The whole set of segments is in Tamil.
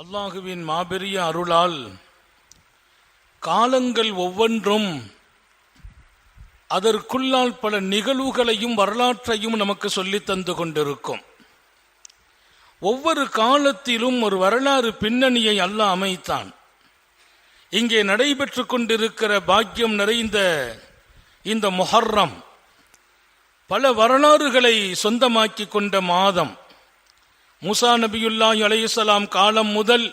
அல்லாஹுவின் மாபெரிய அருளால் காலங்கள் ஒவ்வொன்றும் அதற்குள்ளால் பல நிகழ்வுகளையும் வரலாற்றையும் நமக்கு சொல்லி தந்து கொண்டிருக்கும். ஒவ்வொரு காலத்திலும் ஒரு வரலாறு பின்னணியை அல்லாஹ் அமைத்தான். இங்கே நடைபெற்று கொண்டிருக்கிற பாக்கியம் நிறைந்த இந்த மொஹர்ரம் பல வரலாறுகளை சொந்தமாக்கி கொண்ட மாதம். மூசா நபியுல்லாஹி அலையுசலாம் காலம் முதல்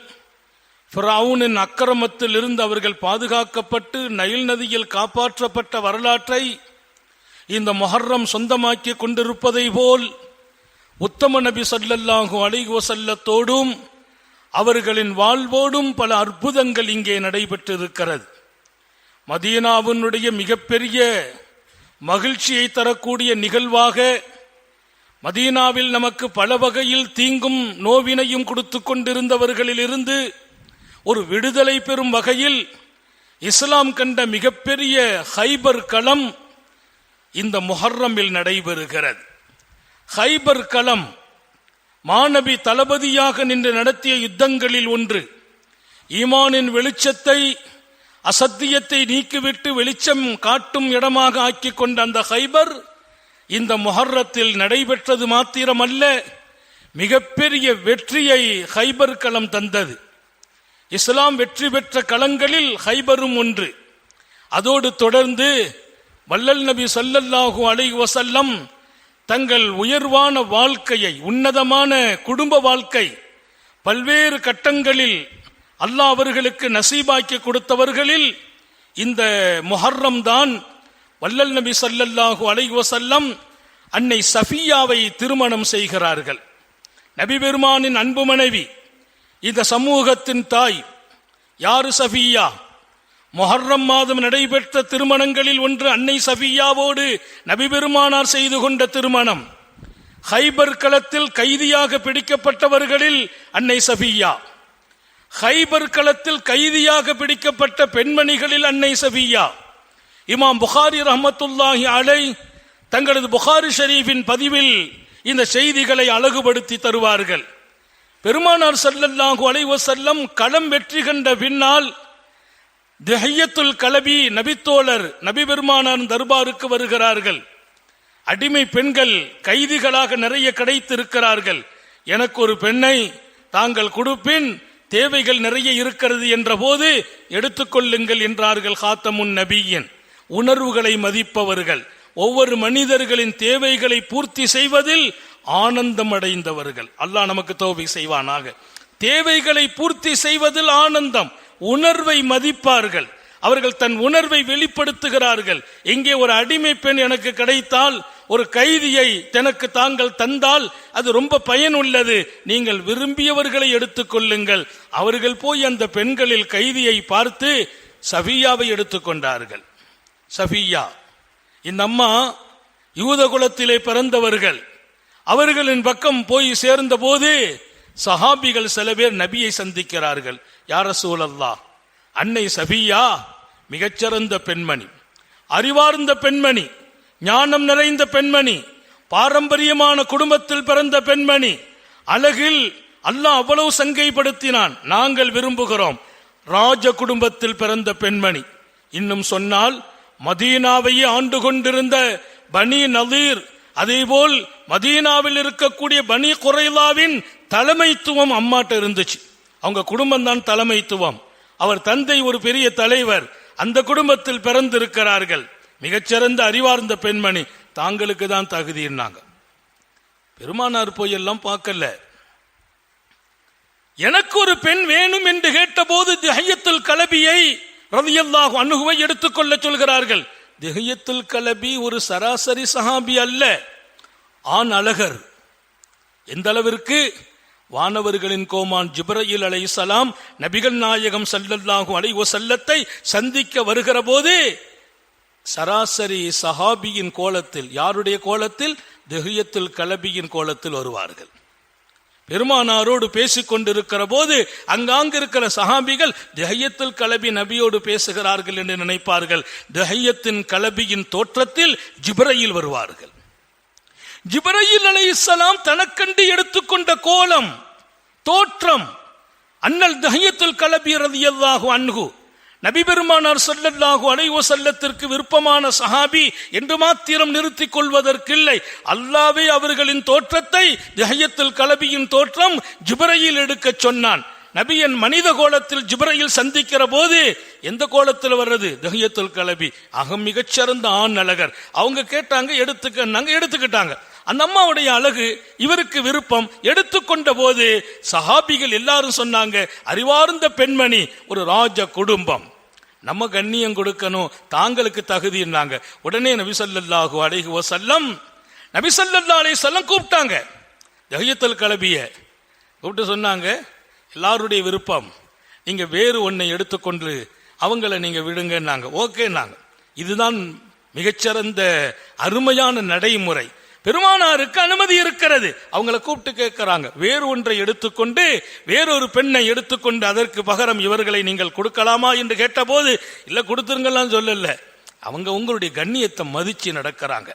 ஃபிரௌனின் அக்கிரமத்தில் இருந்து அவர்கள் பாதுகாக்கப்பட்டு நைல் நதியில் காப்பாற்றப்பட்ட வரலாற்றை இந்த மொஹர்ரம் சொந்தமாக்கி கொண்டிருப்பதை போல் உத்தம நபி சல்லல்லாஹு அலைஹி அவர்களின் வாழ்வோடும் பல அற்புதங்கள் இங்கே நடைபெற்றிருக்கிறது. மதீனாவினுடைய மிகப்பெரிய மகிழ்ச்சியை தரக்கூடிய நிகழ்வாக மதீனாவில் நமக்கு பல வகையில் தீங்கும் நோவினையும் கொடுத்து கொண்டிருந்தவர்களிலிருந்து ஒரு விடுதலை பெறும் வகையில் இஸ்லாம் கண்ட மிகப்பெரிய ஹைபர் களம் இந்த முஹர்ரமில் நடைபெறுகிறது. ஹைபர் களம் மாணவி தளபதியாக நின்று நடத்திய யுத்தங்களில் ஒன்று. ஈமானின் வெளிச்சத்தை அசத்தியத்தை நீக்கிவிட்டு வெளிச்சம் காட்டும் இடமாக ஆக்கிக் கொண்ட அந்த ஹைபர் இந்த மொஹர்ரத்தில் நடைபெற்றது மாத்திரமல்ல மிகப்பெரிய வெற்றியை ஹைபர் களம் தந்தது. இஸ்லாம் வெற்றி பெற்ற களங்களில் ஹைபரும் ஒன்று. அதோடு தொடர்ந்து வல்லல் நபி ஸல்லல்லாஹு அலை வசல்லம் தங்கள் உயர்வான வாழ்க்கையை உன்னதமான குடும்ப வாழ்க்கை பல்வேறு கட்டங்களில் அல்லாஹ் அவர்களுக்கு நசீபாக்கி கொடுத்தவர்களில் இந்த முஹர்ரம் தான் வல்லல் நபி சல்லல்லாஹு அலைஹி அன்னை சஃபியாவை திருமணம் செய்கிறார்கள். நபி பெருமானின் அன்பு மனைவி இந்த சமூகத்தின் தாய் யாரு சஃபியா? மொஹர்ரம் மாதம் நடைபெற்ற திருமணங்களில் ஒன்று அன்னை சஃபியாவோடு நபிபெருமானார் செய்து கொண்ட திருமணம். ஹைபர் களத்தில் கைதியாக பிடிக்கப்பட்டவர்களில் அன்னை சஃபியா. ஹைபர் களத்தில் கைதியாக பிடிக்கப்பட்ட பெண்மணிகளில் அன்னை சஃபியா. இமாம் புகாரி ரஹமத்துல்லாஹி அலை தங்களது புகாரி ஷரீஃபின் பதிவில் இந்த செய்திகளை அழகுபடுத்தி தருவார்கள். பெருமானார் சல்லல்லாஹு அலைவ செல்லம் களம் வெற்றி கண்ட பின்னால் திஹையத்துல் கலபி நபித்தோழர் நபி பெருமானார் தர்பாருக்கு வருகிறார்கள். அடிமை பெண்கள் கைதிகளாக நிறைய கிடைத்திருக்கிறார்கள். எனக்கு ஒரு பெண்ணை தாங்கள் கொடுப்பின் தேவைகள் நிறைய இருக்கிறது என்ற போது எடுத்துக்கொள்ளுங்கள் என்றார்கள் காத்தமுன் நபியன். உணர்வுகளை மதிப்பவர்கள். ஒவ்வொரு மனிதர்களின் தேவைகளை பூர்த்தி செய்வதில் ஆனந்தம் அடைந்தவர்கள் அல்லாஹ் நமக்கு தோவை செய்வானாக. தேவைகளை பூர்த்தி செய்வதில் ஆனந்தம் உணர்வை மதிப்பார்கள். அவர்கள் தன் உணர்வை வெளிப்படுத்துகிறார்கள். இங்கே ஒரு அடிமை பெண் எனக்கு கிடைத்தால் ஒரு கைதியை தனக்கு தாங்கள் தந்தால் அது ரொம்ப பயனுள்ளது. நீங்கள் விரும்பியவர்களை எடுத்துக்கொள்ளுங்கள் அவர்கள் போய் அந்த பெண்களில் கைதியை பார்த்து சஃபியாவை எடுத்துக்கொண்டார்கள் சஃபியா. இந்த அம்மா யூத குலத்திலே பிறந்தவர்கள் அவர்களின் பக்கம் போய் சேர்ந்த போது சஹாபிகள் சில பேர் நபியை சந்திக்கிறார்கள். யார சூழல்லா அன்னை சபியா மிகச்சிறந்த பெண்மணி அறிவார்ந்த பெண்மணி ஞானம் நிறைந்த பெண்மணி பாரம்பரியமான குடும்பத்தில் பிறந்த பெண்மணி அழகில் அல்லாஹ் அவ்வளவு சங்கைப்படுத்தினான். நாங்கள் விரும்புகிறோம். ராஜ குடும்பத்தில் பிறந்த பெண்மணி. இன்னும் சொன்னால் மதீனாவையே ஆண்டு கொண்டிருந்த பனி நதீர் அதேபோல் மதீனாவில் இருக்கக்கூடிய பனி குறைலாவின் தலைமைத்துவம் அம்மாட்ட இருந்துச்சு. அவங்க குடும்பம் தான் தலைமைத்துவம். அவர் தந்தை ஒரு பெரிய தலைவர். அந்த குடும்பத்தில் பிறந்திருக்கிறார்கள். மிகச்சிறந்த அறிவார்ந்த பெண்மணி. தாங்களுக்கு தான் தகுதின்னாங்க. பெருமானார் போய் எல்லாம் பார்க்கல. எனக்கு ஒரு பெண் வேணும் என்று கேட்டபோது திஹையத்துல் கலபியை ரதியல்லாஹு அணுகுவை எடுத்துக்கொள்ள சொல்கிறார்கள். திகையத்துல் கலபி ஒரு சராசரி சஹாபி அல்ல. ஆண் அழகர். எந்த அளவிற்கு? வானவர்களின் கோமான் ஜிப்ரயில் அலைசலாம் நபிகள் நாயகம் சல்லல்லாஹு அலைவோ செல்லத்தை சந்திக்க வருகிற போது சராசரி சஹாபியின் கோலத்தில் யாருடைய கோலத்தில்? திஹியத்துல் கலபியின் கோலத்தில் வருவார்கள். பெருமானாரோடு பேசிக் கொண்டிருக்கிற போது அங்காங்க இருக்கிற சஹாபிகள் தஹையத்தில் கலபி நபியோடு பேசுகிறார்கள் என்று நினைப்பார்கள். தஹையத்தின் கலபியின் தோற்றத்தில் ஜிபரையில் வருவார்கள். ஜிபரையில் அலை இஸ்லாம் தனக்கண்டு எடுத்துக்கொண்ட கோலம் தோற்றம் அண்ணல் தஹையத்தில் கலபி ரதியல்லாஹு அன்கு நபி பெருமானார் அலைவோ செல்லத்திற்கு விருப்பமான சஹாபி என்று மாத்திரம் நிறுத்திக் கொள்வதற்கில்லை. அல்லாவே அவர்களின் தோற்றத்தை தஹியத்துல் கலபியின் தோற்றம் ஜிபரையில் எடுக்கச் சொன்னான். நபியன் மனித கோலத்தில் ஜிபரையில் சந்திக்கிற போது எந்த கோலத்தில் வர்றது? தஹியத்துல் கலபி. அகம் மிகச்சிறந்த ஆண் அழகர். அவங்க கேட்டாங்க எடுத்துக்கன்னாங்க எடுத்துக்கிட்டாங்க. அந்த அம்மாவுடைய அழகு இவருக்கு விருப்பம். எடுத்துக்கொண்ட போது சஹாபிகள் எல்லாரும் சொன்னாங்க அறிவார்ந்த பெண்மணி ஒரு ராஜ குடும்பம். நம்ம கண்ணியம் கொடுக்கணும் தாங்களுக்கு தகுதின்னாங்க. உடனே நபிசல்லாஹு ஸல்லல்லாஹு அலைஹி வஸல்லம் நபி செல்லம் கூப்பிட்டாங்க. தஹியத்துல் கலபிய கூப்பிட்டு சொன்னாங்க எல்லாருடைய விருப்பம் நீங்க வேறு ஒன்றை எடுத்துக்கொண்டு அவங்கள நீங்க விடுங்கன்னாங்க. ஓகேன்னாங்க. இதுதான் மிகச்சிறந்த அருமையான நடைமுறை. பெருமானாருக்கு அனுமதி இருக்கிறது. அவங்கள கூப்பிட்டு கேட்கிறாங்க. வேறு ஒன்றை எடுத்துக்கொண்டு வேறொரு பெண்ணை எடுத்துக்கொண்டு அதற்கு பகரம் இவர்களை நீங்கள் கொடுக்கலாமா என்று கேட்டபோது இல்லை கொடுத்துருங்கலாம் சொல்லல. அவங்க உங்களுடைய கண்ணியத்தை மதிச்சு நடக்கிறாங்க.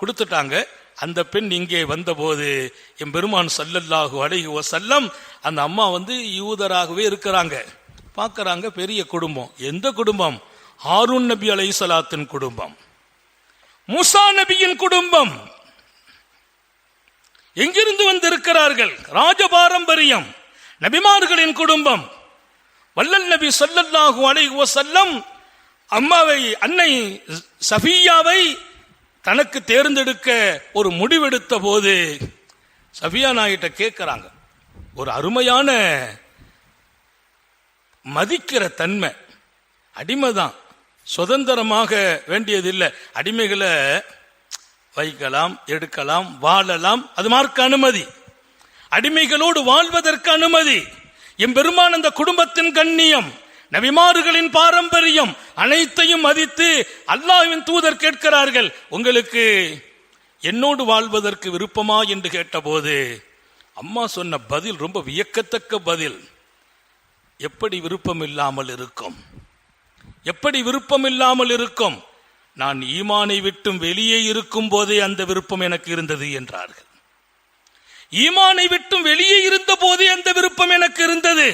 கொடுத்துட்டாங்க. அந்த பெண் இங்கே வந்தபோது என் பெருமான் சல்லல்லாஹு அலைஹி செல்லம் அந்த அம்மா வந்து யூதராகவே இருக்கிறாங்க. பார்க்குறாங்க பெரிய குடும்பம். எந்த குடும்பம்? ஹாரூன் நபி அலைஹிஸ்ஸலாத்தின் குடும்பம். மூசா நபியின் குடும்பம். எங்கிருந்து வந்திருக்கிறார்கள்? ராஜ பாரம்பரியம் நபிமார்களின் குடும்பம். வல்லல் நபி ஸல்லல்லாஹு அலைஹி வஸல்லம் அம்மாவை அன்னை சஃபியாவை தனக்கு தேர்ந்தெடுக்க ஒரு முடிவெடுத்த போது சஃபியா நாயிட்ட கேட்கிறாங்க. ஒரு அருமையான மதிக்கிற தன்மை. அடிமைதான். சுதந்திரமாக வேண்டியதில்லை. அடிமைகளை வைக்கலாம் எடுக்கலாம் வாழலாம். அது மார்க்க அனுமதி. அடிமைகளோடு வாழ்வதற்கு அனுமதி. எம்பெருமான் அந்த குடும்பத்தின் கண்ணியம் நபிமாறுகளின் பாரம்பரியம் அனைத்தையும் மதித்து அல்லாஹ்வின் தூதர் கேட்கிறார்கள் உங்களுக்கு என்னோடு வாழ்வதற்கு விருப்பமா? என்று கேட்டபோது அம்மா சொன்ன பதில் ரொம்ப வியக்கத்தக்க பதில். எப்படி விருப்பம் இல்லாமல் இருக்கும்? எப்படி விருப்பம் இல்லாமல் இருக்கும்? நான் ஈமானை விட்டும் வெளியே இருக்கும் போதே அந்த விருப்பம் எனக்கு இருந்தது என்றார்கள். ஈமானை விட்டும் வெளியே இருந்த போதே அந்த விருப்பம் எனக்கு இருந்தது.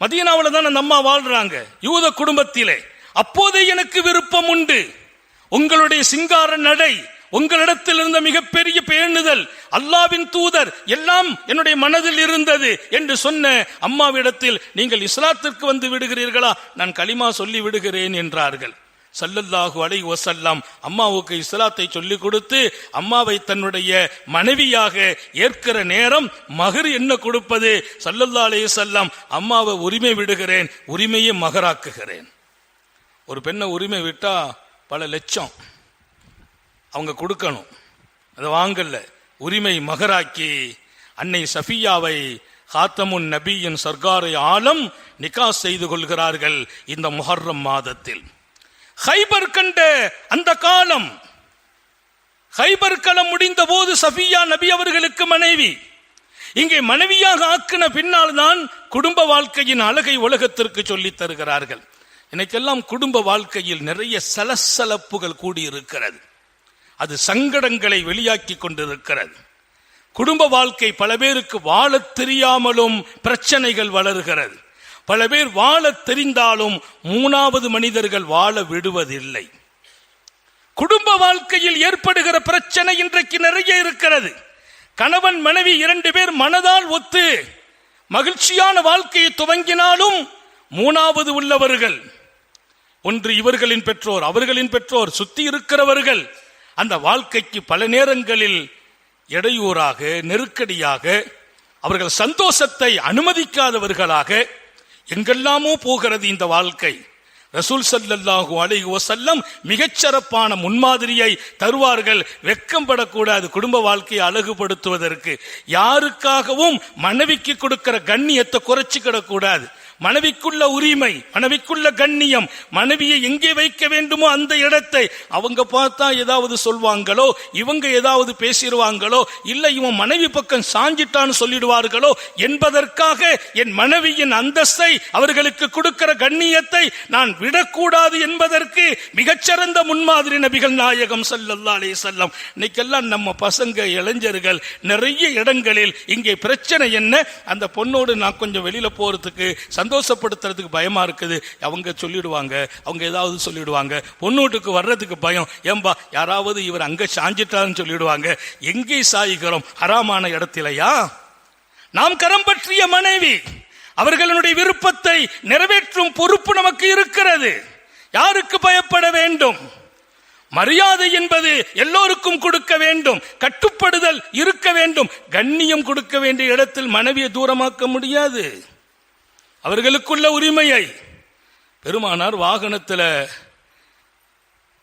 மதியனாவில் தான் அந்த அம்மா வாழ்றாங்க. யூத குடும்பத்திலே அப்போதே எனக்கு விருப்பம் உண்டு. உங்களுடைய சிங்கார நடை உங்களிடத்தில் இருந்த மிகப்பெரிய பேணுதல் அல்லாவின் தூதர் எல்லாம் என்னுடைய மனதில் இருந்தது என்று சொன்ன அம்மாவிடத்தில் நீங்கள் இஸ்லாத்திற்கு வந்து விடுகிறீர்களா? நான் களிமா சொல்லி விடுகிறேன் என்றார்கள். சல்லல்லாஹு அலை வசல்லாம் அம்மாவுக்கு இஸ்லாத்தை சொல்லிக் கொடுத்து அம்மாவை தன்னுடைய மனைவியாக ஏற்கிற நேரம் மகர் என்ன கொடுப்பது? சல்லல்லா அலைஹி வஸல்லம் அம்மாவை உரிமை விடுகிறேன் உரிமையை மகராக்குகிறேன். ஒரு பெண்ணை உரிமை விட்டா பல லட்சம் அவங்க கொடுக்கணும். அதை வாங்கல. உரிமை மகராக்கி அன்னை சஃபியாவை ஹாத்தமுன் நபியின் சர்க்காரை ஆலம் நிகாஸ் செய்து கொள்கிறார்கள் இந்த முஹர்ரம் மாதத்தில். ஹைபர் கண்ட அந்த காலம். ஹைபர் களம் முடிந்த போது சஃபியா நபி அவர்களுக்கு மனைவி. இங்கே மனைவியாக ஆக்கின பின்னால் தான் குடும்ப வாழ்க்கையின் அழகை உலகத்திற்கு சொல்லித் தருகிறார்கள். இன்னைக்கெல்லாம் குடும்ப வாழ்க்கையில் நிறைய சலசலப்புகள் கூடியிருக்கிறது. அது சங்கடங்களை வெளியாக்கி கொண்டிருக்கிறது. குடும்ப வாழ்க்கை பல பேருக்கு வாழத் தெரியாமலும் பிரச்சனைகள் வளர்கிறது. பல பேர் வாழத் தெரிந்தாலும் மூணாவது மனிதர்கள் வாழ விடுவதில்லை. குடும்ப வாழ்க்கையில் ஏற்படுகிற பிரச்சனை இன்றைக்கு நிறைய இருக்கிறது. கணவன் மனைவி இரண்டு பேர் மனதால் ஒத்து மகிழ்ச்சியான வாழ்க்கையை துவங்கினாலும் மூணாவது உள்ளவர்கள். ஒன்று இவர்களின் பெற்றோர் அவர்களின் பெற்றோர் சுத்தி இருக்கிறவர்கள். அந்த வாழ்க்கைக்கு பல நேரங்களில் இடையூறாக நெருக்கடியாக அவர்கள் சந்தோஷத்தை அனுமதிக்காதவர்களாக எங்கெல்லாமோ போகிறது இந்த வாழ்க்கை. ரசூல் சல்லல்லாஹு அலைஹி வசல்லம் மிகச்சிறப்பான முன்மாதிரியை தருவார்கள். வெக்கம்படக்கூடாது. குடும்ப வாழ்க்கையை அழகுபடுத்துவதற்கு. யாருக்காகவும் மனைவிக்கு கொடுக்கிற கண்ணியத்தை குறைச்சிக்கிடக்கூடாது. மனைவிக்குள்ள உரிமை மனைவிக்குள்ள கண்ணியம் மனைவியை எங்கே வைக்க வேண்டுமோ அந்த இடத்தை அவங்க பார்த்தா ஏதாவது சொல்வாங்களோ இவங்க ஏதாவது பேசிடுவாங்களோ இல்லை இவன் மனைவி பக்கம் சாஞ்சிட்டான்னு சொல்லிடுவார்களோ என்பதற்காக என் மனைவியின் அந்தஸ்தை அவர்களுக்கு கொடுக்கிற கண்ணியத்தை நான் விடக்கூடாது என்பதற்கு மிகச்சிறந்த முன்மாதிரி நபிகள் நாயகம் சல்லல்லா அலைஹி வஸல்லம். இன்னைக்கெல்லாம் நம்ம பசங்க இளைஞர்கள் நிறைய இடங்களில் இங்கே பிரச்சனை என்ன? அந்த பொண்ணோடு நான் கொஞ்சம் வெளியில போறதுக்கு சந்தோஷப்படுத்துறதுக்கு பயமா இருக்குது. அவங்க சொல்லிடுவாங்க அவங்க ஏதாவது சொல்லிடுவாங்க. பொண்ணூட்டுக்கு வர்றதுக்கு பயம். ஏம்பா யாராவது இவர் அங்க சாஞ்சிட்டாருன்னு சொல்லிடுவாங்க. எங்கே சாய்கிறோம் ஹராமான இடத்திலையா? நாம் கரம் பற்றிய மனைவி. அவர்களுடைய விருப்பத்தை நிறைவேற்றும் பொறுப்பு நமக்கு இருக்கிறது. யாருக்கு பயப்பட வேண்டும்? மரியாதை என்பது எல்லோருக்கும் கொடுக்க வேண்டும். கட்டுப்படுதல் இருக்க வேண்டும். கண்ணியம் கொடுக்க வேண்டிய இடத்தில் மனைவியை தூரமாக்க முடியாது. அவர்களுக்குள்ள உரிமையை பெருமானார் வாகனத்தில்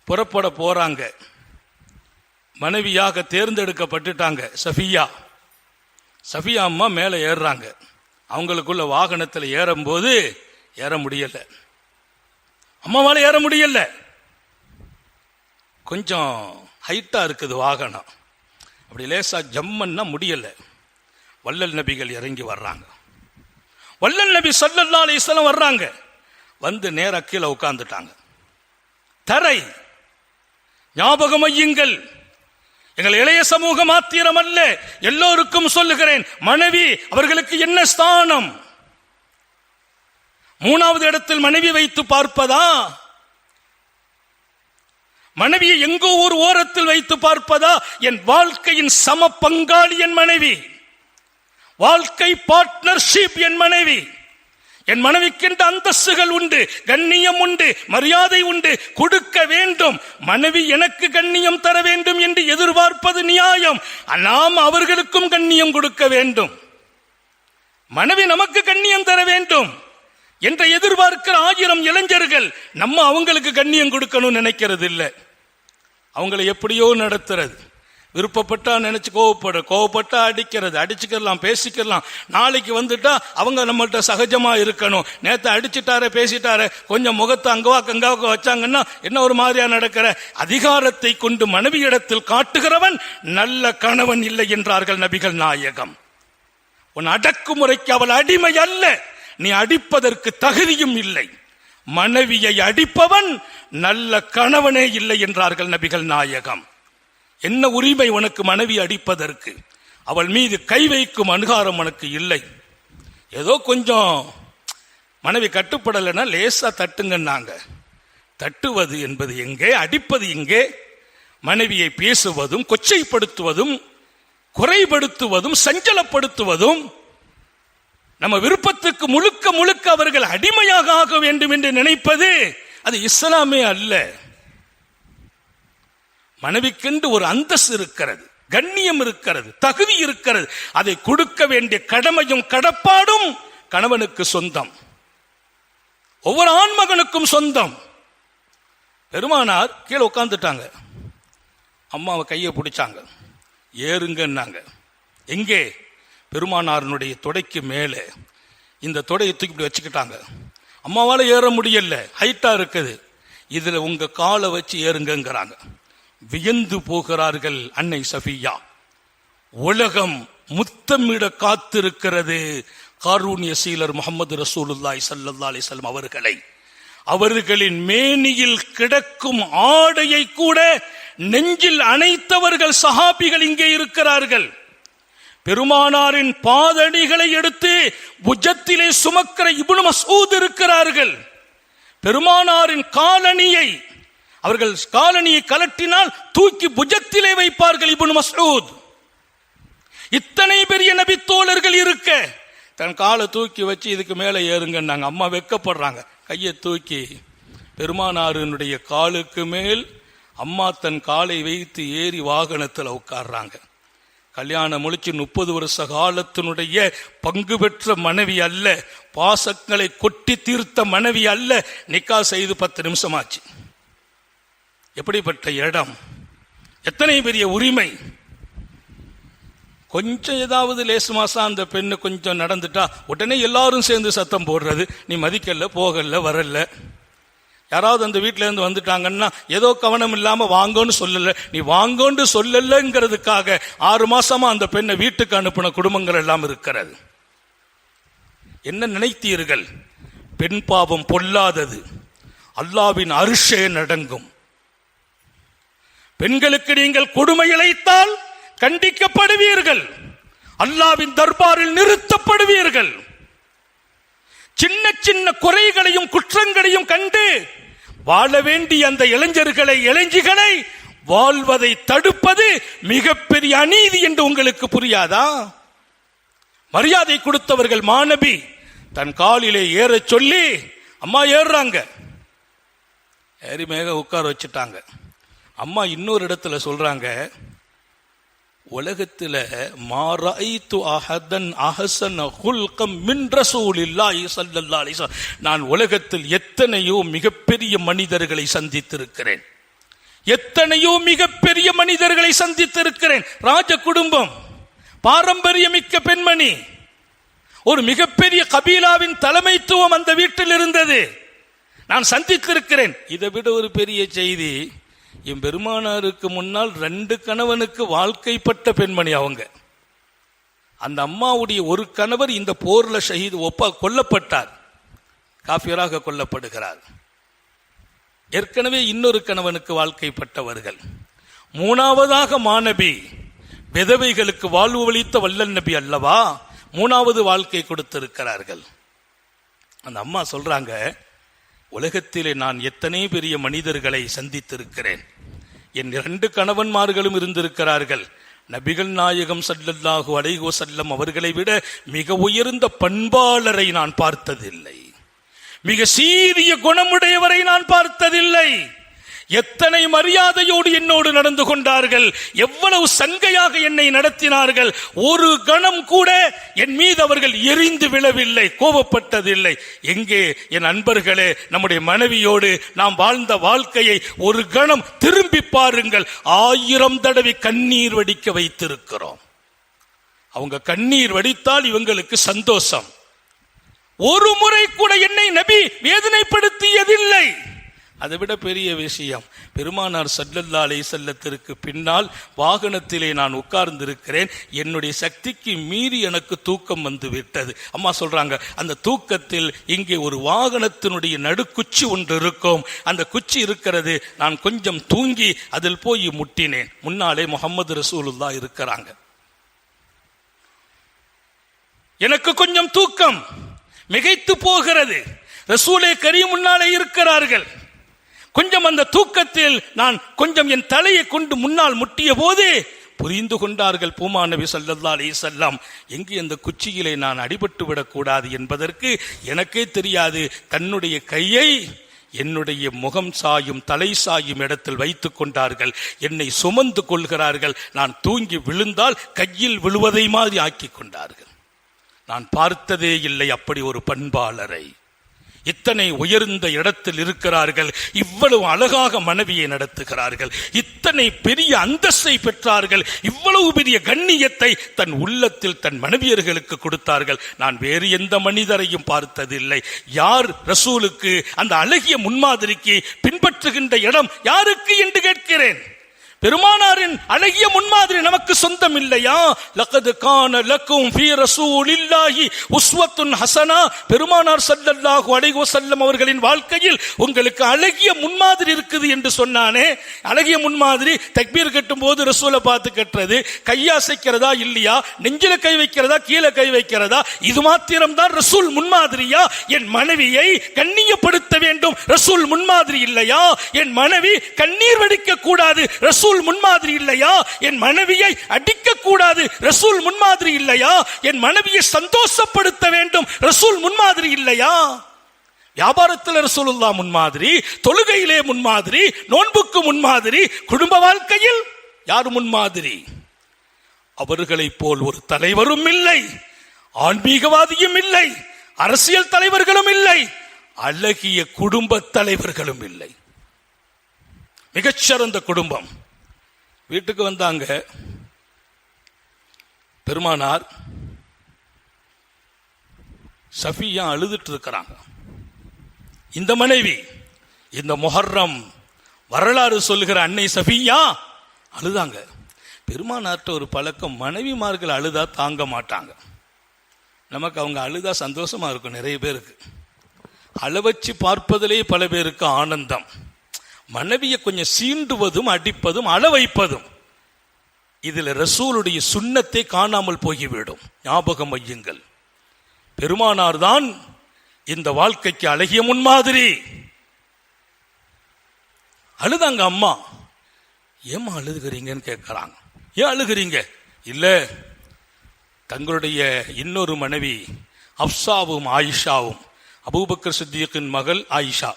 புறப்பட போறாங்க. மனைவியாக தேர்ந்தெடுக்கப்பட்டுட்டாங்க சஃபியா. சஃபியா அம்மா மேலே ஏறுறாங்க. அவங்களுக்குள்ள வாகனத்தில் ஏறும்போது ஏற முடியல. அம்மாவால் ஏற முடியல. கொஞ்சம் ஹைட்டாக இருக்குது வாகனம். அப்படி லேசாக ஜம்மன்னா முடியலை. வள்ளல் நபிகள் இறங்கி வர்றாங்க. வள்ளல் நபி ஸல்லல்லாஹு அலைஹி வர்றாங்க. வந்து நேராக கீழே உட்காந்துட்டாங்க தரை ஞாபகம் ஐயுங்கள் எங்கள் இளைய சமூகம் மாத்திரம் அல்ல எல்லோருக்கும் சொல்லுகிறேன் மனைவி அவர்களுக்கு என்ன ஸ்தானம்? மூணாவது இடத்தில் மனைவி வைத்து பார்ப்பதா? மனைவியை எங்கோ ஒரு ஓரத்தில் வைத்து பார்ப்பதா? என் வாழ்க்கையின் சம பங்காளி என் மனைவி. வாழ்க்கை பார்ட்னர்ஷிப் என் மனைவி. என் மனைவிக்கின்ற அந்தஸ்துகள் உண்டு கண்ணியம் உண்டு மரியாதை உண்டு. கொடுக்க வேண்டும். மனைவி எனக்கு கண்ணியம் தர வேண்டும் என்று எதிர்பார்ப்பது நியாயம். நாம் அவர்களுக்கும் கண்ணியம் கொடுக்க வேண்டும். மனைவி நமக்கு கண்ணியம் தர வேண்டும் என்று எதிர்பார்க்கிற ஆயிரம் இளைஞர்கள் நம்ம அவங்களுக்கு கண்ணியம் கொடுக்கணும்னு நினைக்கிறது இல்லை அவங்களை எப்படியோ நடத்துறது. விருப்பப்பட்டா நினைச்சு கோவப்படுற கோவப்பட்டா அடிக்கிறது அடிச்சுக்கலாம் பேசிக்கலாம். நாளைக்கு வந்துட்டா அவங்க நம்மள்கிட்ட சகஜமா இருக்கணும். நேற்று அடிச்சுட்டார பேசிட்டார கொஞ்சம் முகத்தை அங்கவாக்கு அங்காவுக்கு வச்சாங்கன்னா என்ன ஒரு மாதிரியா நடக்கிற? அதிகாரத்தை கொண்டு மனைவியிடத்தில் காட்டுகிறவன் நல்ல கணவன் இல்லை என்றார்கள் நபிகள் நாயகம். உன் அடக்குமுறைக்கு அவள் அடிமை அல்ல. நீ அடிப்பதற்கு தகுதியும் இல்லை. மனைவியை அடிப்பவன் நல்ல கணவனே இல்லை என்றார்கள் நபிகள் நாயகம். என்ன உரிமை உனக்கு மனைவி அடிப்பதற்கு? அவள் மீது கை வைக்கும் அனுகாரம் உனக்கு இல்லை. ஏதோ கொஞ்சம் மனைவி கட்டுப்படலைன்னா லேசா தட்டுங்கன்னாங்க. தட்டுவது என்பது எங்கே? அடிப்பது எங்கே? மனைவியை பேசுவதும் கொச்சைப்படுத்துவதும் குறைபடுத்துவதும் சஞ்சலப்படுத்துவதும் நம்ம விருப்பத்துக்கு முழுக்க முழுக்க அவர்கள் அடிமையாக ஆக வேண்டும் என்று நினைப்பது அது இஸ்லாமே அல்ல. மனைவிக்கென்று ஒரு அந்தஸ்து இருக்கிறது கண்ணியம் இருக்கிறது தகுதி இருக்கிறது. அதை கொடுக்க வேண்டிய கடமையும் கடப்பாடும் கணவனுக்கு சொந்தம். ஒவ்வொரு ஆண்மகனுக்கும் சொந்தம். பெருமானார் கீழே உட்காந்துட்டாங்க அம்மாவை கையை பிடிச்சாங்க. ஏறுங்கன்னாங்க. எங்கே? பெருமானாரனுடைய தொடைக்கு மேலே. இந்த தொடையை தூக்கி இப்படி வச்சுக்கிட்டாங்க. அம்மாவால் ஏற முடியல. ஹைட்டாக இருக்குது. இதில் உங்கள் காலை வச்சு ஏறுங்கங்கிறாங்க. வியந்து போகிறார்கள் அன்னை சஃபியா. உலகம் முத்தமிட காத்திருக்கிறது காரூன்ய சீலர் முகமது ரசூலுல்லாய் சல்லல்லா அலிசல்லம் அவர்களை. அவர்களின் மேனியில் கிடக்கும் ஆடையை கூட நெஞ்சில் அணைத்தவர்கள் சஹாபிகள் இங்கே இருக்கிறார்கள். பெருமானாரின் பாதணிகளை எடுத்து புஜத்திலே சுமக்கிற இப்னு மசூத் இருக்கிறார்கள். பெருமானாரின் காலணியை அவர்கள் காலனியை கலட்டினால் தூக்கி புஜத்திலே வைப்பார்கள் இபுன் மசூத். இத்தனை பெரிய நபி தோழர்கள் இருக்க தன் காலை தூக்கி வச்சு இதுக்கு மேலே ஏறுங்கன்னாங்க. அம்மா வெக்கப்படுறாங்க. கையை தூக்கி பெருமானாரினுடைய காலுக்கு மேல் அம்மா தன் காலை வைத்து ஏறி வாகனத்தில் உட்கார்றாங்க. கல்யாணம் முடிச்சு முப்பது வருஷ காலத்தினுடைய பங்கு பெற்ற மனைவி அல்ல. பாசங்களை கொட்டி தீர்த்த மனைவி அல்ல. நிக்கா செய்து பத்து நிமிஷம் ஆச்சு எப்படிப்பட்ட இடம்? எத்தனை பெரிய உரிமை? கொஞ்சம் ஏதாவது லேசு மாசம் அந்த பெண்ணு கொஞ்சம் நடந்துட்டா உடனே எல்லாரும் சேர்ந்து சத்தம் போடுறது. நீ மதிக்கல போகல வரல. யாராவது அந்த வீட்ல இருந்து வந்துட்டாங்கன்னா ஏதோ கவனம் இல்லாம வாங்கன்னு சொல்லல. நீ வாங்கன்னு சொல்லலங்கிறதுக்காக ஆறு மாசமா அந்த பெண்ணை வீட்டுக்கு அனுப்பின குடும்பங்கள் எல்லாம் இருக்கிறது. என்ன நினைத்தீர்கள்? பெண் பாவம் பொல்லாதது. அல்லாவின் அரிஷே நடங்கும். பெண்களுக்கு நீங்கள் கொடுமை இழைத்தால் கண்டிக்கப்படுவீர்கள். அல்லாவின் தர்பாரில் நிறுத்தப்படுவீர்கள். சின்ன சின்ன குறைகளையும் குற்றங்களையும் கண்டு வாழ வேண்டிய அந்த இளைஞர்களை இளைஞிகளை வாழ்வதை தடுப்பது மிகப்பெரிய அநீதி என்று உங்களுக்கு புரியாதா? மரியாதை கொடுத்தவர்கள் மாணவி தன் காலிலே ஏறச் சொல்லி அம்மா ஏறுறாங்க. ஏறி மேக உட்கார வச்சுட்டாங்க. அம்மா இன்னொரு இடத்துல சொல்றாங்க உலகத்துல மாராய்த்து அஹதன் அஹசன ஹுல்கம் மின் ரசூலில்லாஹி ஸல்லல்லாஹு அலைஹி நான் உலகத்தில் எத்தனையோ மிகப்பெரிய மனிதர்களை சந்தித்திருக்கிறேன். எத்தனையோ மிகப்பெரிய மனிதர்களை சந்தித்திருக்கிறேன். ராஜ குடும்பம் பாரம்பரியமிக்க பெண்மணி ஒரு மிகப்பெரிய கபீலாவின் தலைமைத்துவம் அந்த வீட்டில் இருந்தது. நான் சந்தித்திருக்கிறேன். இதை விட ஒரு பெரிய செய்தி என் பெருமானாருக்கு முன்னால் ரெண்டு கணவனுக்கு வாழ்க்கைப்பட்ட பெண்மணி அவங்க. அந்த அம்மாவுடைய ஒரு கணவர் இந்த போர்ல ஷஹீத் ஒப்பா கொல்லப்பட்டார். காஃபியராக கொல்லப்படுகிறார். ஏற்கனவே இன்னொரு கணவனுக்கு வாழ்க்கைப்பட்டவர்கள். மூணாவதாக மாணவி விதவைகளுக்கு வாழ்வு அளித்த வல்லல் நபி அல்லவா? மூணாவது வாழ்க்கை கொடுத்திருக்கிறார்கள். அந்த அம்மா சொல்றாங்க உலகத்திலே நான் எத்தனை பெரிய மனிதர்களை சந்தித்திருக்கிறேன்? என் இரண்டு கணவன்மார்களும் இருந்திருக்கிறார்கள். நபிகள் நாயகம் சல்லல்லாஹு அலைகோ வஸல்லம் அவர்களை விட மிக உயர்ந்த பண்பாளரை நான் பார்த்ததில்லை. மிக சீரிய குணமுடையவரை நான் பார்த்ததில்லை. எத்தனை மரியாதையோடு என்னோடு நடந்து கொண்டார்கள்? எவ்வளவு சங்கையாக என்னை நடத்தினார்கள்? ஒரு கணம் கூட என் மீது அவர்கள் எரிந்து விழவில்லை கோபப்பட்டதில்லை. எங்கே என் அன்பர்களே நம்முடைய மனைவியோடு நாம் வாழ்ந்த வாழ்க்கையை ஒரு கணம் திரும்பி பாருங்கள். ஆயிரம் தடவை கண்ணீர் வடிக்க வைத்திருக்கிறோம். அவங்க கண்ணீர் வடித்தால் இவங்களுக்கு சந்தோஷம். ஒரு முறை கூட என்னை நபி வேதனைப்படுத்தியதில்லை. அதை விட பெரிய விஷயம் பெருமானார் சல்லல்லா அலை செல்லத்திற்கு பின்னால் வாகனத்திலே நான் உட்கார்ந்திருக்கிறேன். என்னுடைய சக்திக்கு மீறி எனக்கு தூக்கம் வந்து விட்டது அம்மா சொல்றாங்க அந்த தூக்கத்தில் இங்கே ஒரு வாகனத்தினுடைய நடுக்குச்சி ஒன்று இருக்கும். அந்த குச்சி இருக்கிறது நான் கொஞ்சம் தூங்கி அதில் போய் முட்டினேன். முன்னாலே முகமது ரசூலுல்லா இருக்கிறாங்க. எனக்கு கொஞ்சம் தூக்கம் மிகைத்து போகிறது. ரசூலே கரி முன்னாலே இருக்கிறார்கள். கொஞ்சம் அந்த தூக்கத்தில் நான் கொஞ்சம் என் தலையை கொண்டு முன்னால் முட்டிய போது புரிந்து கொண்டார்கள் பூமா நபி ஸல்லல்லாஹு அலைஹி எங்கே அந்த குச்சியிலே நான் அடிபட்டு விடக்கூடாது என்பதற்கு எனக்கே தெரியாது. தன்னுடைய கையை என்னுடைய முகம் சாயும் தலை சாயும் இடத்தில் வைத்துக் கொண்டார்கள். என்னை சுமந்து கொள்கிறார்கள். நான் தூங்கி விழுந்தால் கையில் விழுவதை மாதிரி ஆக்கி கொண்டார்கள். நான் பார்த்ததே இல்லை அப்படி ஒரு பண்பாளரை. இத்தனை உயர்ந்த இடத்தில் இருக்கிறார்கள் இவ்வளவு அழகாக மனைவியை நடத்துகிறார்கள் இத்தனை பெரிய அந்தஸ்தை பெற்றார்கள் இவ்வளவு பெரிய கண்ணியத்தை தன் உள்ளத்தில் தன் மனைவியர்களுக்கு கொடுத்தார்கள். நான் வேறு எந்த மனிதரையும் பார்த்ததில்லை. யார் ரசூலுக்கு அந்த அழகிய முன்மாதிரிக்கு பின்பற்றுகின்ற இடம் யாருக்கு என்று கேட்கிறேன்? பெருமானாரின் அழகிய முன்மாதிரி நமக்கு சொந்தம் இல்லையா லகது கான லக்கும் ஃபீ ரசூலில்லாஹி உஸ்வத்துன் ஹசனா. பெருமானார் சல்லல்லாஹு அலைஹி வஸல்லம் அவர்களின் வாழ்க்கையில் உங்களுக்கு அழகிய முன்மாதிரி இருக்குது என்று சொன்னானே. அழகிய முன்மாதிரி தக்பீர் கட்டும் போது ரசூலை பார்த்து கட்டுறது. கையாசைக்கிறதா இல்லையா? நெஞ்சில கை வைக்கிறதா? கீழே கை வைக்கிறதா? இது மாத்திரம்தான் ரசூல் முன்மாதிரியா? என் மனைவியை கண்ணியப்படுத்த வேண்டும். ரசூல் முன்மாதிரி இல்லையா? என் மனைவி கண்ணீர் வடிக்க கூடாது ரசூல் முன்மாதிரி இல்லையா? என் மனைவியை அடிக்க கூடாது ரசூல் முன்மாதிரி இல்லையா? என் மனைவியை சந்தோஷப்படுத்த வேண்டும். ரசூல் முன்மாதிரி இல்லையா? வியாபாரத்தில் ரசூலுல்லா முன்மாதிரி தொழுகையிலே முன்மாதிரி நோன்புக்கு முன்மாதிரி குடும்ப வாழ்க்கையில் யார் முன்மாதிரி? அவர்களைப் போல் ஒரு தலைவரும் இல்லை. ஆன்மீகவாதியும் இல்லை. அரசியல் தலைவர்களும் இல்லை. அழகிய குடும்ப தலைவர்களும் இல்லை. மிகச்சிறந்த குடும்பம். வீட்டுக்கு வந்தாங்க. பெருமானார் சஃபியா அழுதுட்டு இருக்கிறாங்க. இந்த மனைவி இந்த முஹர்ரம் வரலாறு சொல்லுகிற அன்னை சஃபியா அழுதாங்க. பெருமானார்ட்ட ஒரு பழக்கம் மனைவிமார்கள் அழுதா தாங்க மாட்டாங்க. நமக்கு அவங்க அழுதா சந்தோஷமா இருக்கும் நிறைய பேருக்கு. அளவச்சு பார்ப்பதிலே பல பேருக்கு ஆனந்தம். மனைவியை கொஞ்சம் சீண்டுவதும் அடிப்பதும் அள வைப்பதும் இதில் ரசூலுடைய சுண்ணத்தை காணாமல் போகிவிடும் ஞாபகம் வையுங்கள். பெருமானார் தான் இந்த வாழ்க்கைக்கு அழகிய முன்மாதிரி. அழுதாங்க அம்மா. ஏம்மா அழுதுகிறீங்கன்னு கேட்குறாங்க. ஏன் அழுகிறீங்க? இல்ல தங்களுடைய இன்னொரு மனைவி அப்சாவும் ஆயிஷாவும் அபூபக்கர் சித்தியக்கின் மகள் ஆயிஷா.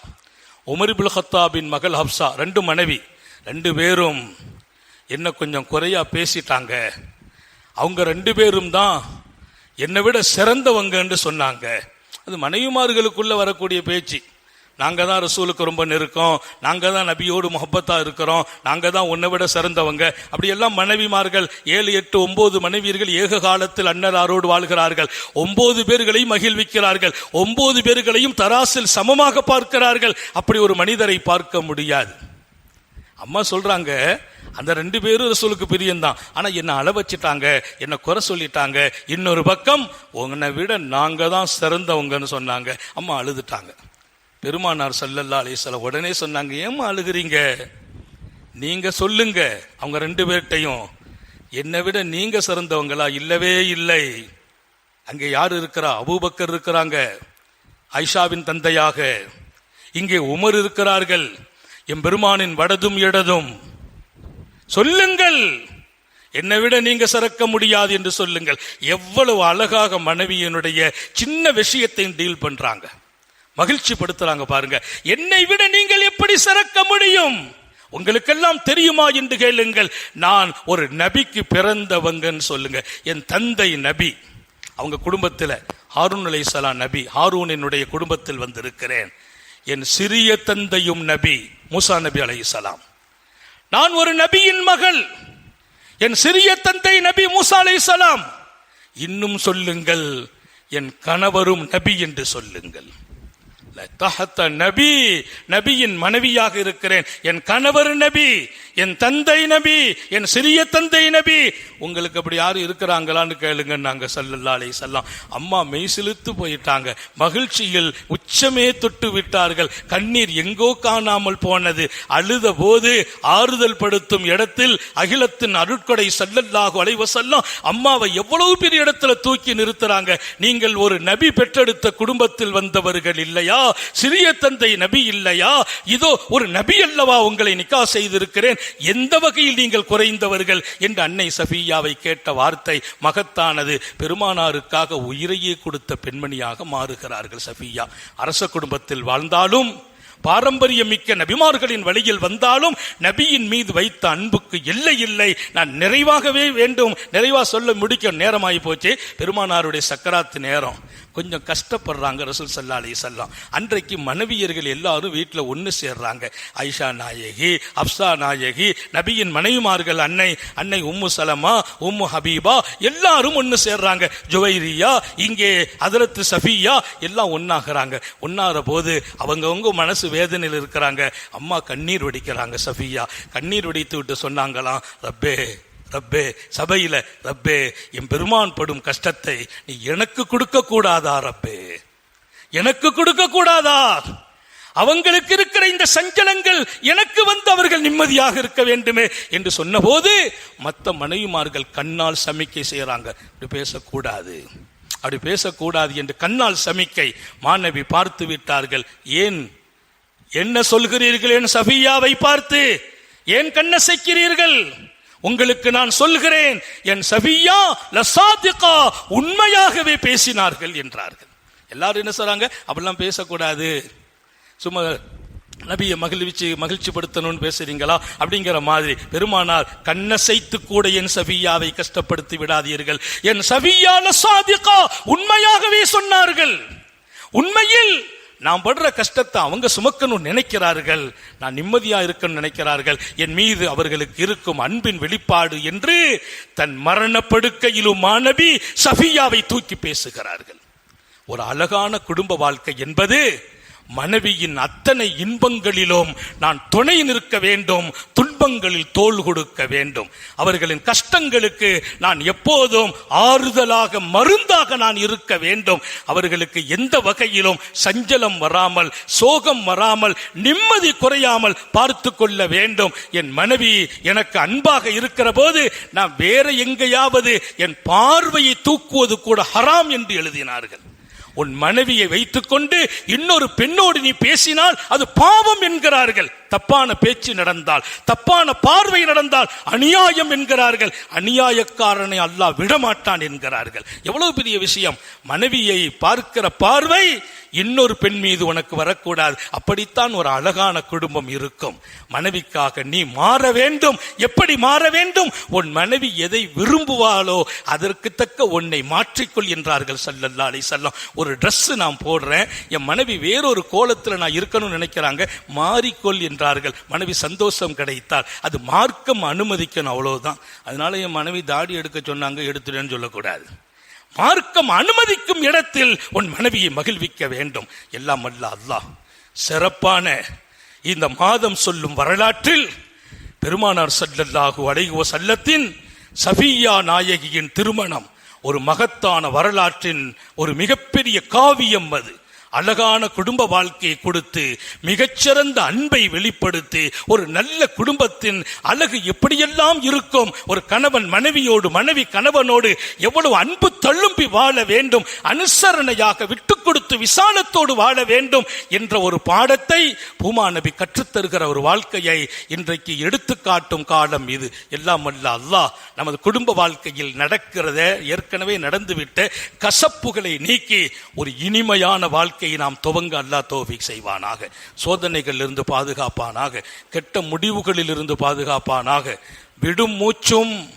உமர் ஹத்தாபின் மகள் ஹப்சா ரெண்டு மனைவி ரெண்டு பேரும் என்ன கொஞ்சம் குறையா பேசிட்டாங்க. அவங்க ரெண்டு பேரும் தான் என்னை விட சிறந்தவங்கன்னு சொன்னாங்க. அது மனைவிமார்களுக்குள்ளே வரக்கூடிய பேச்சு. நாங்கள் தான் ரசூலுக்கு ரொம்ப நெருக்கம். நாங்கள் தான் நபியோடு முகப்பத்தாக இருக்கிறோம். நாங்கள் தான் உன்னை விட சிறந்தவங்க. அப்படியெல்லாம் மனைவிமார்கள் ஏழு எட்டு ஒன்பது மனைவியர்கள் ஏக காலத்தில் அன்னராரோடு வாழ்கிறார்கள். ஒன்பது பேர்களையும் மகிழ்விக்கிறார்கள். ஒன்பது பேர்களையும் தராசில் சமமாக பார்க்கிறார்கள். அப்படி ஒரு மனிதரை பார்க்க முடியாது. அம்மா சொல்றாங்க அந்த ரெண்டு பேரும் ரசூலுக்கு பிரியம்தான். ஆனா என்னை அள வச்சுட்டாங்க என்னை குறை சொல்லிட்டாங்க இன்னொரு பக்கம் உன்னை விட நாங்க தான் சிறந்தவங்கன்னு சொன்னாங்க. அம்மா அழுதுட்டாங்க. பெருமானார் சல்லல்லா அலிசல உடனே சொன்னாங்க ஏம்மா அழுகிறீங்க? நீங்க சொல்லுங்க. அவங்க ரெண்டு பேர்கிட்டையும் என்னை விட நீங்க சிறந்தவங்களா? இல்லவே இல்லை. அங்கே யார் இருக்கிறா? அபூபக்கர் இருக்கிறாங்க. ஐஷாவின் தந்தையாக. இங்கே உமர் இருக்கிறார்கள். என் பெருமானின் வடதும் இடதும். சொல்லுங்கள். என்னை விட நீங்க சிறக்க முடியாது என்று சொல்லுங்கள். எவ்வளவு அழகாக மனைவியினுடைய சின்ன விஷயத்தையும் டீல் பண்றாங்க. மகிழ்ச்சி படுத்துறாங்க பாருங்க. என்னை விட நீங்கள் எப்படி சிறக்க முடியும்? உங்களுக்கெல்லாம் தெரியுமா என்று கேளுங்கள். நான் ஒரு நபிக்கு பிறந்தவங்கன்னு சொல்லுங்க. என் தந்தை நபி அவங்க குடும்பத்தில் ஹாரூன் அலைசலாம் நபி ஹாரூனினுடைய குடும்பத்தில் வந்திருக்கிறேன். என் சிறிய தந்தையும் நபி மூசா நபி அலைசலாம் நான் ஒரு நபியின் மகள். என் சிறிய தந்தை நபி மூசா அலைசலாம் இன்னும் சொல்லுங்கள் என் கணவரும் நபி என்று சொல்லுங்கள். தஹத்த நபி நபியின் மனைவியாக இருக்கிறேன். என் கணவர் நபி என் தந்தை நபி என் சிறிய தந்தை நபி. உங்களுக்கு அப்படி யாரும் இருக்கிறாங்களான்னு கேளுங்க நாங்க சல்லல்லா அலை செல்லாம் அம்மா மெய் செலுத்து போயிட்டாங்க. மகிழ்ச்சியில் உச்சமே தொட்டு விட்டார்கள். கண்ணீர் எங்கோ காணாமல் போனது. அழுத போது ஆறுதல் படுத்தும் இடத்தில் அகிலத்தின் அருட்கொடை சல்லல்லாஹு அலைவ செல்லம் அம்மாவை எவ்வளவு பெரிய இடத்துல தூக்கி நிறுத்துறாங்க. நீங்கள் ஒரு நபி பெற்றெடுத்த குடும்பத்தில் வந்தவர்கள் இல்லையா? சிறிய தந்தை நபி இல்லையா? இதோ ஒரு நபி அல்லவா உங்களை நிக்கா செய்திருக்கிறேன்? எந்த வகையில் நீங்கள் குறைந்தவர்கள்? என்று அன்னை சஃபியாவை கேட்ட வார்த்தை மகத்தானது. பெருமானாருக்காக உயிரையே கொடுத்த பெண்மணியாக மாறுகிறார்கள் சஃபியா. அரச குடும்பத்தில் வாழ்ந்தாலும் பாரம்பரியம் மிக்க நபிமார்களின் வழியில் வந்தாலும் நபியின் மீது வைத்த அன்புக்கு எல்லை இல்லை. நான் நிறைவாகவே வேண்டும். நிறைவா சொல்ல முடிக்க நேரமாகி போச்சு. பெருமானாருடைய சக்கராத்து நேரம். கொஞ்சம் கஷ்டப்படுறாங்க ரசூல் சல்லா அலி சொல்லாம் அன்றைக்கு மனைவியர்கள் எல்லாரும் வீட்டில் ஒன்று சேர்றாங்க. ஐஷா நாயகி அப்சா நாயகி நபியின் மனைவிமார்கள் அன்னை அன்னை உம்மு சலமா உம்மு ஹபீபா எல்லாரும் ஒன்று சேர்றாங்க. ஜுவைரியா இங்கே அதரத்து சஃபியா எல்லாம் ஒன்றாகிறாங்க ஒன்றாகிற போது அவங்கவுங்க மனசு வேதனையில் இருக்கிறாங்க. அம்மா கண்ணீர் வடிக்கிறாங்க சஃபியா. கண்ணீர் வடித்து விட்டு சொன்னாங்களாம் ரப்பே ரப்பே சபையில ரப்பே என் பெருமான் படும் கஷ்டத்தை நீ எனக்கு கொடுக்க கூடாதா ரப்பே? எனக்கு கொடுக்க கூடாதா? அவங்களுக்கு இருக்கிற இந்த சஞ்சலங்கள் எனக்கு வந்து அவர்கள் நிம்மதியாக இருக்க வேண்டுமே என்று சொன்னபோது மற்ற மனைவிமார்கள் கண்ணால் சமிக்கை செய்யறாங்க இப்படி பேசக்கூடாது. அப்படி பேசக்கூடாது என்று கண்ணால் சமிக்கை மாணவி பார்த்து விட்டார்கள். ஏன்? என்ன சொல்கிறீர்கள் என் சபியாவை பார்த்து? ஏன் கண்ணசைக்கிறீர்கள்? உங்களுக்கு நான் சொல்கிறேன் என் சபியா லசாதிகா உண்மையாகவே பேசினார்கள் என்றார்கள். எல்லாரும் என்ன சொல்றாங்க? அப்படிலாம் பேசக்கூடாது. சும்மா நபியை மகிழ்ச்சி மகிழ்ச்சிப்படுத்தணும்னு பேசுறீங்களா? அப்படிங்கிற மாதிரி. பெருமானார் கண்ணசைத்து கூட என் சபியாவை கஷ்டப்படுத்தி விடாதீர்கள். என் சபியா லசாதிகா உண்மையாகவே சொன்னார்கள். உண்மையில் நான் படுற கஷ்டத்தை அவங்க சுமக்கணும்னு நினைக்கிறார்கள். நான் நிம்மதியா இருக்கணும்னு நினைக்கிறார்கள். என் மீது அவர்களுக்கு இருக்கும் அன்பின் வெளிப்பாடு என்று தன் மரணப்படுக்கையிலும் மாணவி சஃபியாவை தூக்கி பேசுகிறார்கள். ஒரு அழகான குடும்ப வாழ்க்கை என்பது மனைவியின் அத்தனை இன்பங்களிலும் நான் துணை நிற்க வேண்டும் துன்பங்களில் தோள் கொடுக்க வேண்டும். அவர்களின் கஷ்டங்களுக்கு நான் எப்போதும் ஆறுதலாக மருந்தாக நான் இருக்க வேண்டும். அவர்களுக்கு எந்த வகையிலும் சஞ்சலம் வராமல் சோகம் வராமல் நிம்மதி குறையாமல் பார்த்து கொள்ள வேண்டும். என் மனைவி எனக்கு அன்பாக இருக்கிற போது நான் வேற எங்கேயாவது என் பார்வையை தூக்குவது கூட ஹராம் என்று எழுதினார்கள். உன் மனைவியை வைத்துக்கொண்டு இன்னொரு பெண்ணோடு நீ பேசினால் அது பாவம் என்கிறார்கள். தப்பான பேச்சு நடந்தால் தப்பான பார்வை நடந்தால் அநியாயம் என்கிறார்கள். அநியாயக்காரனை அல்லாஹ் விடமாட்டான் என்கிறார்கள். எவ்வளவு பெரிய விஷயம்? மனைவியை பார்க்கிற பார்வை இன்னொரு பெண் மீது உனக்கு வரக்கூடாது. அப்படித்தான் ஒரு அழகான குடும்பம் இருக்கும். மனைவிக்காக நீ மாற வேண்டும். எப்படி மாற வேண்டும்? உன் மனைவி எதை விரும்புவாளோ அதற்கு தக்க உன்னை மாற்றிக்கொள் என்றார்கள் சல்லல்லா அலி செல்லம் ஒரு ட்ரெஸ் நான் போடுறேன். என் மனைவி வேறொரு கோலத்தில் நான் இருக்கணும்னு நினைக்கிறாங்க. மாறிக்கொள் என்றார்கள் மனைவி சந்தோஷம் கிடைத்தால் அது மார்க்கம் அனுமதிக்கணும் அவ்வளவுதான். அதனால என் மனைவி தாடி எடுக்க சொன்னாங்க எடுத்துடன்னு சொல்லக்கூடாது. மார்க்கம் அனுமதிக்கும் இடத்தில் உன் மனைவியை மகிழ்விக்க வேண்டும். எல்லாம் அல்ல அல்லாஹ். சிறப்பான இந்த மாதம் சொல்லும் வரலாற்றில் பெருமானார் சல்லல்லாஹு அடைகுவ சல்லத்தின் சஃபியா நாயகியின் திருமணம் ஒரு மகத்தான வரலாற்றின் ஒரு மிகப்பெரிய காவியம் அது. அழகான குடும்ப வாழ்க்கையை கொடுத்து மிகச்சிறந்த அன்பை வெளிப்படுத்தி ஒரு நல்ல குடும்பத்தின் அழகு எப்படியெல்லாம் இருக்கும்? ஒரு கணவன் மனைவியோடு மனைவி கணவனோடு எவ்வளவு அன்பு தள்ளும்பி வாழ வேண்டும்? அனுசரணையாக விட்டு கொடுத்து விசாலத்தோடு வாழ வேண்டும் என்ற ஒரு பாடத்தை பூமா நபி கற்றுத்தருகிற ஒரு வாழ்க்கையை இன்றைக்கு எடுத்துக்காட்டும் காலம் இது. எல்லாம் அல்ல அல்லாஹ் நமது குடும்ப வாழ்க்கையில் நடக்கிறத ஏற்கனவே நடந்துவிட்ட கசப்புகளை நீக்கி ஒரு இனிமையான வாழ்க்கை வாழ்க்கையை நாம் துவங்க அல்லாஹ் தோஃபிக் செய்வானாக. சோதனைகளில் இருந்து பாதுகாப்பானாக. கெட்ட முடிவுகளில் இருந்து பாதுகாப்பானாக. விடும் மூச்சும்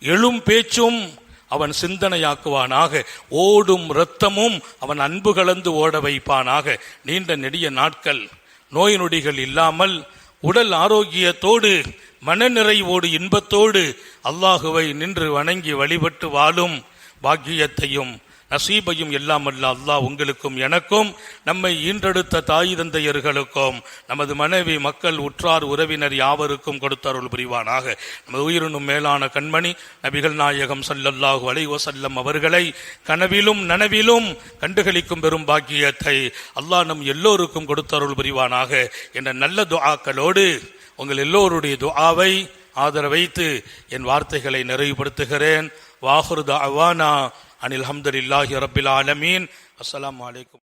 எழும் பேச்சும் அவன் சிந்தனையாக்குவானாக. ஓடும் இரத்தமும் அவன் அன்பு கலந்து ஓட வைப்பானாக. நீண்ட நெடிய நாட்கள் நோய் நொடிகள் இல்லாமல் உடல் ஆரோக்கியத்தோடு மனநிறைவோடு இன்பத்தோடு அல்லாஹுவை நின்று வணங்கி வழிபட்டு வாழும் பாக்கியத்தையும் நசீபையும் எல்லாம் அல்ல அல்லாஹ் உங்களுக்கும் எனக்கும் நம்மை ஈன்றெடுத்த தாய் தந்தையர்களுக்கும் நமது மனைவி மக்கள் உற்றார் உறவினர் யாவருக்கும் கொடுத்தருள் புரிவானாக. நமது உயிரினும் மேலான கண்மணி நபிகள் நாயகம் சல்லல்லாஹு அலைஹி செல்லம் அவர்களை கனவிலும் நனவிலும் கண்டுகளிக்கும் பெரும் பாக்கியத்தை அல்லாஹ் நம் எல்லோருக்கும் கொடுத்தருள் புரிவானாக. என்ற நல்ல துஆக்களோடு உங்கள் எல்லோருடைய துஆவை ஆதரவைத்து என் வார்த்தைகளை நிறைவுபடுத்துகிறேன். வாஹுர் அவானா அனில் அஹமதுல்லாஹி ரபில் ஆலமீன் அஸ்ஸலாமு அலைக்கும்